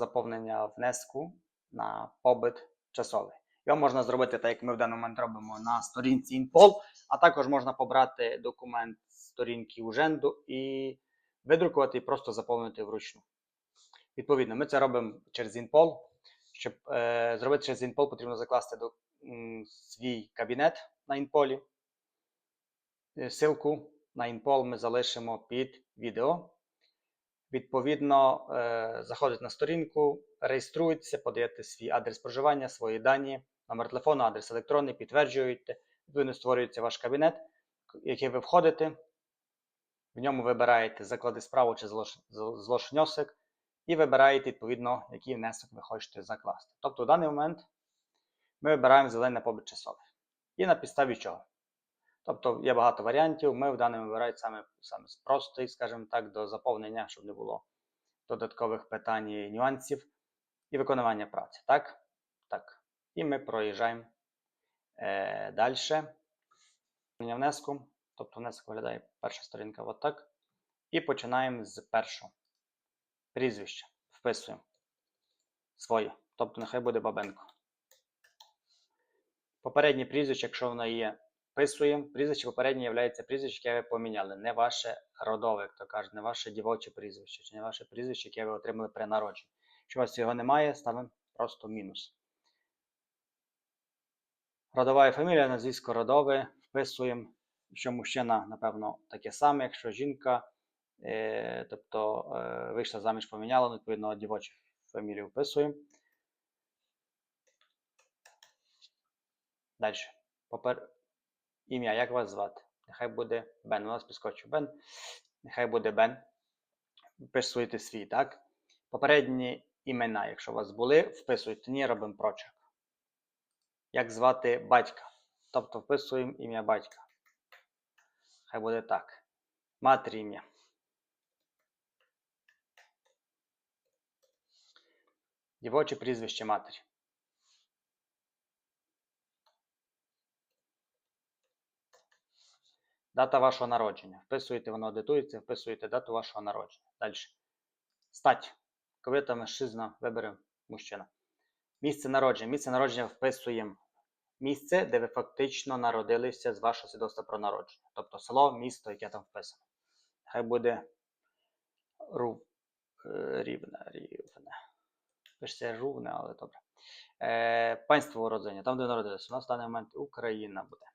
заповнення внеску на побит часовий. Його можна зробити так, як ми в даний момент робимо на сторінці InPol, а також можна побрати документ з сторінки Уженду і видрукувати і просто заповнити вручну. Відповідно, ми це робимо через InPol. Щоб е, зробити через InPol, потрібно закласти до, м, свій кабінет на InPol. Е, Силку на InPol ми залишимо під відео. Відповідно, е, заходите на сторінку, реєструєтеся, подаєте свій адрес проживання, свої дані, номер телефону, адрес електронний, підтверджуєте. Відповідно, створюється ваш кабінет, в який ви входите. В ньому вибираєте заклади справу чи злош- зл- злошньосик, і вибираєте, відповідно, який внесок ви хочете закласти. Тобто, в даний момент ми вибираємо зелене побит часове. І на підставі чого? Тобто є багато варіантів. Ми в даному вибираємо саме, саме простий, скажімо так, до заповнення, щоб не було додаткових питань і нюансів, і виконування праці. Так? Так. І ми проїжджаємо е, далі. Внеску. Тобто внесок виглядає перша сторінка отак. І починаємо з першого. Прізвище. Вписуємо своє. Тобто нехай буде Бабенко. Попереднє прізвище, якщо воно є, вписуємо. Прізвище попереднє є прізвище, яке ви поміняли. Не ваше родове, як то кажуть, не ваше дівоче прізвище, чи не ваше прізвище, яке ви отримали при народженні. Якщо у вас його немає, ставимо просто мінус. Родова і фамілія, назвісько родове, вписуємо. Якщо мужчина, напевно, таке саме, якщо жінка, е, тобто е, вийшла заміж, поміняла, ну, відповідно, дівочу фамілію вписуємо. Далі. Попер... Ім'я, як вас звати? Нехай буде Бен. У нас підскочив Бен. Нехай буде Бен. Вписуєте свій, так? Попередні імена, якщо у вас були, вписуйте. Ні, робимо прочерк. Як звати батька? Тобто вписуємо ім'я батька. Хай буде так. Матері ім'я. Дівоче прізвище матері. Дата вашого народження. Вписуєте, воно аудитується, вписуєте дату вашого народження. Далі. Стать. Ковита мужчина, виберемо мужчина. Місце народження. Місце народження вписуємо місце, де ви фактично народилися з вашого свідоцтва про народження. Тобто село, місто, яке там вписано. Хай буде Ру... е, Рівне, Рівне. Пишеться Рувне, але добре. Е, панство уродження, там, де народилися. У нас в даний момент Україна буде.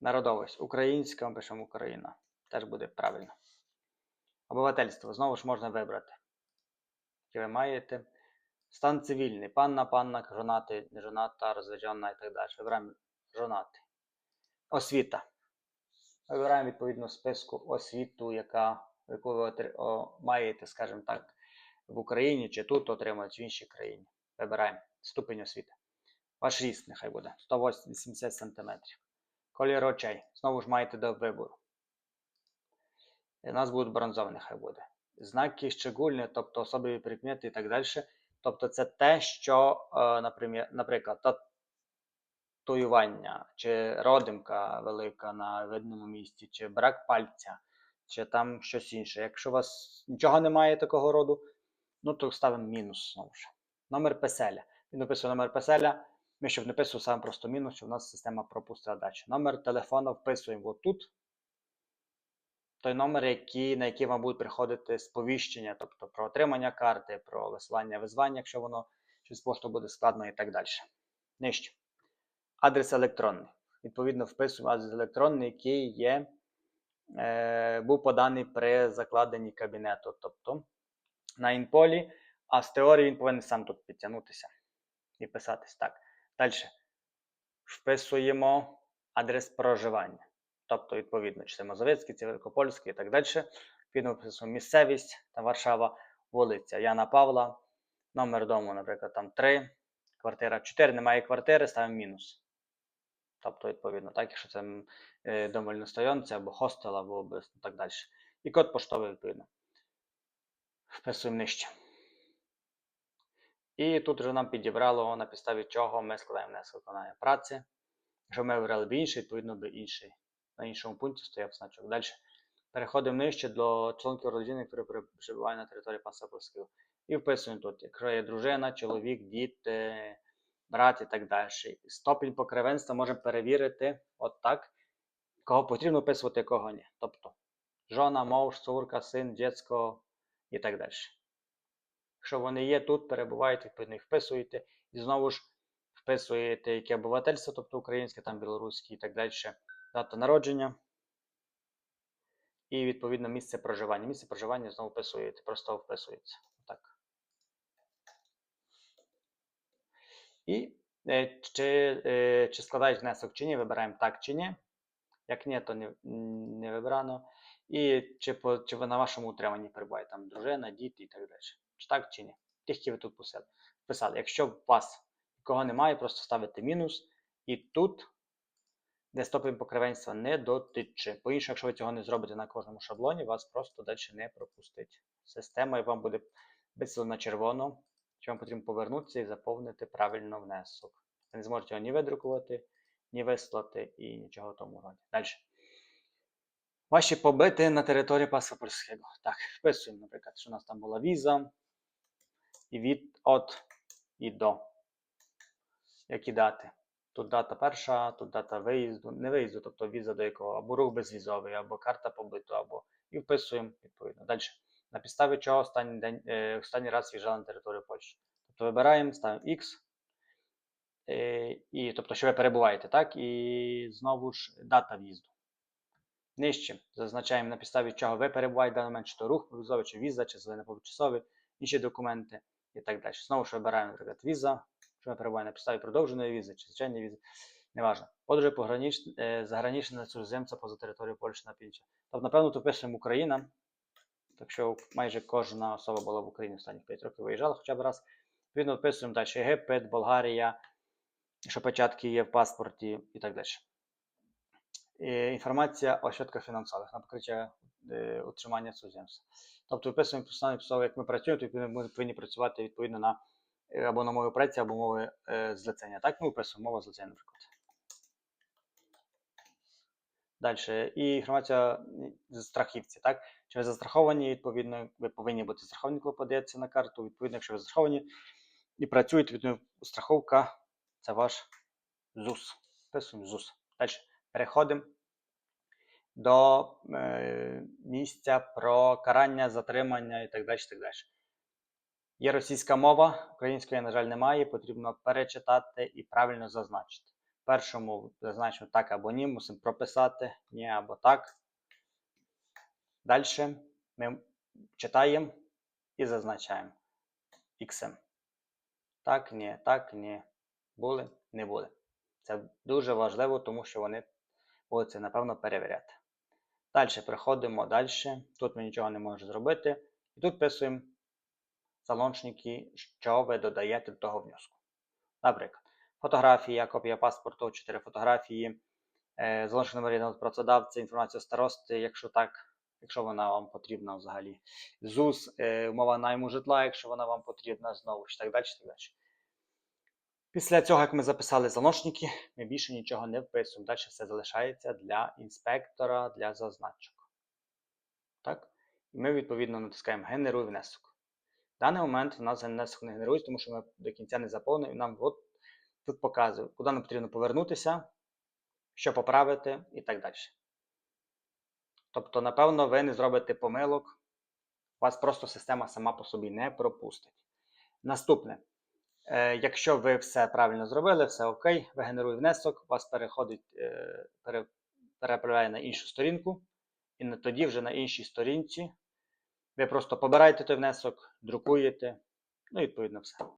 Народовість. Українська, ми пишемо Україна. Теж буде правильно. Обивательство. Знову ж можна вибрати. Яке ви маєте. Стан цивільний. Панна, панна, жонатий, нежоната, розведена і так далі. Вибираємо жонатий. Освіта. Вибираємо відповідно списку освіту, яка, яку ви о, маєте, скажімо так, в Україні чи тут отримують в іншій країні. Вибираємо ступень освіти. Ваш ріст нехай буде 180 см. Колір очей. Знову ж маєте до вибору. У нас будуть бронзові, нехай буде. Знаки щегульні, тобто особливі прикмети і так далі. Тобто це те, що, е, наприклад, татуювання, чи родимка велика на видному місці, чи брак пальця, чи там щось інше. Якщо у вас нічого немає такого роду, ну то ставимо мінус знову ж. Номер песеля. Він написує номер песеля. Ми щоб не писали саме просто мінус, щоб у нас система пропустила далі. Номер телефону вписуємо отут. Той номер, який, на який вам будуть приходити сповіщення, тобто про отримання карти, про висилання визвання, якщо воно через пошту буде складно і так далі. Нижче. Адрес електронний. Відповідно, вписуємо адрес електронний, який є, е, був поданий при закладенні кабінету, тобто на інполі, а з теорії він повинен сам тут підтягнутися і писатись. Так. Далі. Вписуємо адрес проживання. Тобто, відповідно, чи це Мазовецький, чи Великопольський і так далі. Відповідно, вписуємо місцевість, там Варшава, вулиця Яна Павла, номер дому, наприклад, там 3, квартира 4, немає квартири, ставимо мінус. Тобто, відповідно, так, якщо це е, дом або хостел, або так далі. І код поштовий, відповідно. Вписуємо нижче. І тут вже нам підібрало на підставі чого ми складаємо внесок виконання праці. Якщо ми вибрали б інший, відповідно би інший. На іншому пункті стояв значок. Далі. Переходимо нижче до членків родини, які проживають на території панства Польського. І вписуємо тут, якщо є дружина, чоловік, діти, брат і так далі. Стопінь покривенства можемо перевірити от так, кого потрібно вписувати, кого ні. Тобто жона, муж, цурка, син, дєцько і так далі. Якщо вони є тут, перебувають, відповідно їх вписуєте. І знову ж вписуєте яке обивательство, тобто українське, там білоруське і так далі, дата народження. І відповідно місце проживання. Місце проживання знову вписуєте, просто вписується. Так. І е, чи, е, чи складають внесок чи ні, вибираємо так чи ні. Як ні, то не, не вибрано. І чи, по, чи ви на вашому утриманні перебуває там дружина, діти і так далі. Чи так, чи ні. Тих, які ви тут писали. Якщо у вас нікого немає, просто ставите мінус. І тут, де стопінь покривенства не дотиче. По-іншому, якщо ви цього не зробите на кожному шаблоні, вас просто далі не пропустить. Система і вам буде висвітлена червоно, що вам потрібно повернутися і заповнити правильно внесок. Ви не зможете його ні видрукувати, ні вислати і нічого в тому роді. Далі. Ваші побити на території паспортського. Так, вписуємо, наприклад, що у нас там була віза. І від от і до. Які дати? Тут дата перша, тут дата виїзду, не виїзду, тобто віза до якого, або рух безвізовий, або карта побиту, або і вписуємо відповідно. Далі. На підставі чого останній день, е, останній раз в'їжджали на територію Польщі. Тобто вибираємо, ставимо X. Е, і, тобто, що ви перебуваєте, так? І знову ж дата в'їзду. Нижче зазначаємо на підставі чого ви перебуваєте в даний момент, чи то рух повізовий, чи віза, чи зелений повчасовий, інші документи і так далі. Знову ж вибираємо, наприклад, віза, що ми перебуваємо на підставі продовженої візи, чи звичайної візи, неважно. Подорожі пограніч... е, заграничні чужоземця поза територією Польщі на північ. Тобто, напевно, тут пишемо Україна. Так що майже кожна особа була в Україні останніх 5 років виїжджала хоча б раз. Відповідно, вписуємо далі Єгипет, Болгарія, що початки є в паспорті і так далі. Е, Інформація о щодках фінансових на покриття е, утримання судземства. Тобто виписуємо постанови писали, як ми працюємо, то ми повинні працювати відповідно на е, або на мові праці, або мови злицення. Так, ми виписуємо мова злицення, наприклад. Далі. І інформація страхівці. Так? Чи ви застраховані, відповідно, ви повинні бути застраховані, коли подається на карту. Відповідно, якщо ви застраховані і працюєте, відповідно, страховка це ваш ЗУС. Вписуємо ЗУС. Далі. Переходимо до е, місця про карання, затримання і так далі. так далі. Є російська мова, української, на жаль, немає. Потрібно перечитати і правильно зазначити. Першому зазначимо так або ні, мусимо прописати ні або так. Далі ми читаємо і зазначаємо X. Так, ні, так, ні. Були, не були. Це дуже важливо, тому що вони будуть це, напевно, перевіряти. Далі переходимо далі. Тут ми нічого не можемо зробити. І тут вписуємо залончники, що ви додаєте до того внеску. Наприклад, фотографія, копія паспорту, 4 фотографії, е, залишний номер працедавця, інформація старости, якщо так, якщо вона вам потрібна взагалі. ЗУС, е, умова найму житла, якщо вона вам потрібна, знову ж так далі. так далі. Після цього, як ми записали залишники, ми більше нічого не вписуємо. Далі все залишається для інспектора для зазначок. Так? І ми, відповідно, натискаємо Генеруй внесок. В даний момент у нас внесок не генерується, тому що ми до кінця не заповнили, і нам от тут показує, куди нам потрібно повернутися, що поправити і так далі. Тобто, напевно, ви не зробите помилок, вас просто система сама по собі не пропустить. Наступне. Е, Якщо ви все правильно зробили, все окей, ви генеруєте внесок, вас переходить, е, пере, переправляє на іншу сторінку, і тоді вже на іншій сторінці ви просто побираєте той внесок, друкуєте, ну і відповідно все.